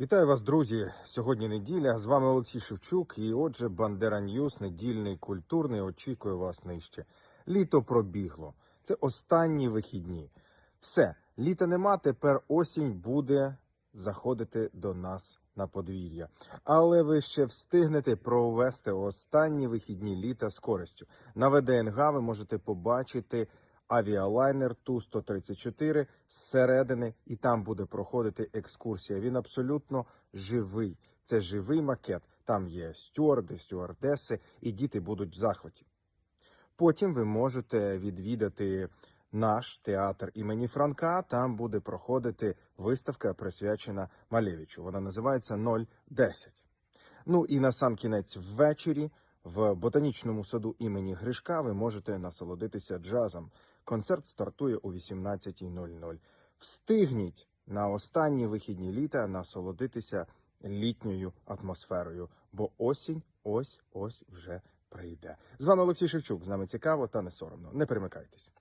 Вітаю вас, друзі! Сьогодні неділя. З вами Олексій Шевчук. І отже, Бандера Ньюс, недільний культурний, очікує вас нижче. Літо пробігло. Це останні вихідні. Все, літа нема. Тепер осінь буде заходити до нас на подвір'я. Але ви ще встигнете провести останні вихідні літа з користю. На ВДНГ ви можете побачити авіалайнер Ту-134 зсередини, і там буде проходити екскурсія. Він абсолютно живий. Це живий макет. Там є стюарди, стюардеси, і діти будуть в захваті. Потім ви можете відвідати наш театр імені Франка. Там буде проходити виставка, присвячена Малевичу. Вона називається 010. Ну і на сам кінець ввечері в ботанічному саду імені Гришка ви можете насолодитися джазом. Концерт стартує о 18.00. Встигніть на останні вихідні літа насолодитися літньою атмосферою, бо осінь ось ось вже прийде. З вами Олексій Шевчук. З нами цікаво та не соромно. Не перемикайтесь.